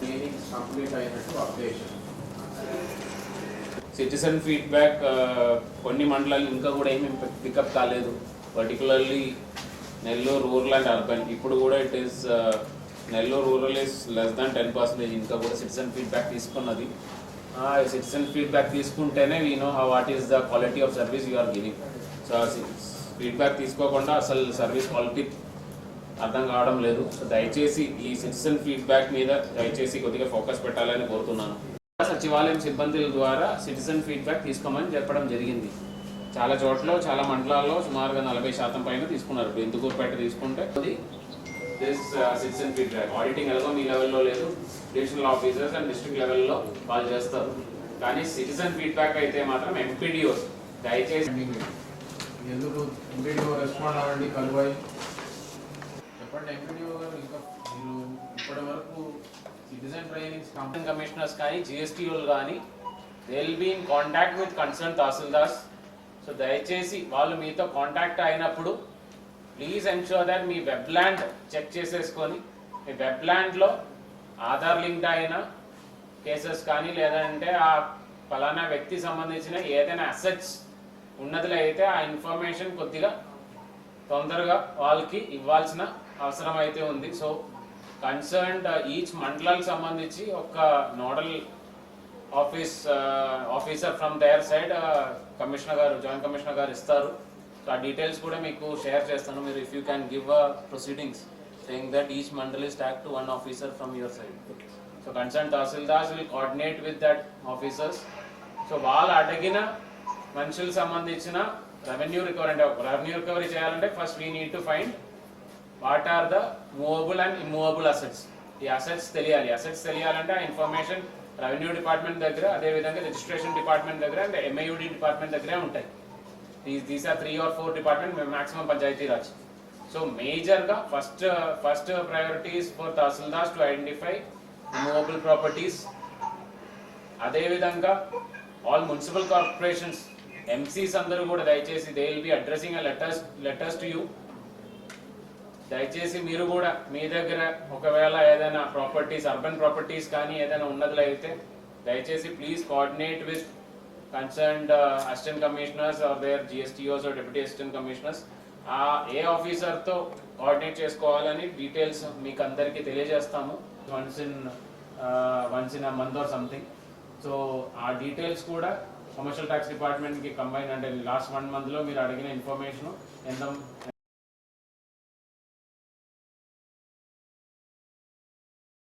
Trainings complete అయినట్టు updation. Citizen feedback కొన్ని మండలాలు ఇంకా కూడా ఏమేమి పికప్ కాలేదు. Particularly Nellore rural and urban ఇప్పుడు కూడా it is Nellore rural is less than ten percentage ఇంకా కూడా సిటిజన్ ఫీడ్బ్యాక్ తీసుకున్నది. సిటిజన్ ఫీడ్బ్యాక్ తీసుకుంటేనే we know how what is the quality of service you are giving so feedback తీసుకోకుండా అసలు service quality అర్థం కావడం లేదు. దయచేసి ఈ సిటిజన్ ఫీడ్బ్యాక్ మీద దయచేసి కొద్దిగా ఫోకస్ పెట్టాలని కోరుతున్నాను. సచివాలయం సిబ్బందుల ద్వారా సిటిజన్ ఫీడ్బ్యాక్ తీసుకోమని చెప్పడం జరిగింది. చాలా చోట్ల చాలా మండలాల్లో సుమారుగా నలభై శాతం పైన తీసుకున్నారు. బెందుకూరుపేట తీసుకుంటే దిస్ సిటిజన్ ఫీడ్బ్యాక్ ఆడిటింగ్ ఎలాగో మీ లెవెల్లో లేదు. డివిజనల్ ఆఫీసర్స్ అండ్ డిస్ట్రిక్ట్ లెవెల్లో వాళ్ళు చేస్తారు. కానీ సిటిజన్ ఫీడ్బ్యాక్ అయితే మాత్రం ఎంపీడీఓ దయచేసి ఎందుకు ఎంపీడీఓ రెస్పాండ్ అవ్వండి కలువాయి ఎంపీడీఓ గారు ఇంకా మీరు ఇప్పటి వరకు సిటిజన్ ట్రైనింగ్స్ కంపెనీ కమిషనర్స్ కానీ జిఎస్టీలు కానీ they will be in contact with concern tahsildars. So దయచేసి వాళ్ళు మీతో కాంటాక్ట్ అయినప్పుడు ప్లీజ్ ఎన్షూర్ దట్ మీ వెబ్ ల్యాండ్ చెక్ చేసేసుకొని మీ వెబ్ ల్యాండ్లో ఆధార్ లింక్డ్ అయిన కేసెస్ కానీ లేదంటే ఆ ఫలానా వ్యక్తి సంబంధించిన ఏదైనా అసెట్స్ ఉన్నదిలో అయితే ఆ ఇన్ఫర్మేషన్ కొద్దిగా తొందరగా వాళ్ళకి ఇవ్వాల్సిన అవసరం అయితే ఉంది. సో కన్సర్న్డ్ ఈచ్ మండలానికి సంబంధించి ఒక nodal office officer from their side commissioner గారు జాయింట్ కమిషనర్ గారు ఇస్తారు. సో ఆ డీటెయిల్స్ కూడా మీకు షేర్ చేస్తాను. మీరు if you can give a proceedings saying that each mandal is tagged to one officer from your side so concern tahsildars will coordinate with that officers so వాళ్ళు అడిగిన మనుషులకు సంబంధించిన రెవెన్యూ రికవరీ అంటే revenue recovery చేయాలంటే first we need to find what are the movable and immovable assets? ఈ assets తెలియాలి. Assets తెలియాలంటే ఆ ఇన్ఫర్మేషన్ రెవెన్యూ డిపార్ట్మెంట్ దగ్గర అదే విధంగా రిజిస్ట్రేషన్ డిపార్ట్మెంట్ దగ్గర అండ్ ఎంఐయుడి డిపార్ట్మెంట్ దగ్గరే ఉంటాయి. These these are three or four department maximum panchayat raj. So మేజర్గా first first priorities for tahsildars to identify movable properties అదేవిధంగా ఆల్ మున్సిపల్ కార్పొరేషన్స్ ఎంసీస్ అందరూ కూడా దయచేసి they will be addressing letters letters to you దయచేసి మీరు కూడా మీ దగ్గర ఒకవేళ ఏదైనా ప్రాపర్టీస్ అర్బన్ ప్రాపర్టీస్ కానీ ఏదైనా ఉన్నదిలో అయితే దయచేసి please coordinate with concerned assistant commissioners or their GSTOs deputy assistant commissioners ఆ ఏ ఆఫీసర్తో కోఆర్డినేట్ చేసుకోవాలని డీటెయిల్స్ మీకు అందరికీ తెలియజేస్తాము. Once in once in a month or something so ఆ డీటెయిల్స్ కూడా కమర్షియల్ ట్యాక్స్ డిపార్ట్మెంట్కి కంబైన్ అంటే లాస్ట్ వన్ మంత్లో మీరు అడిగిన ఇన్ఫర్మేషన్ ఎంత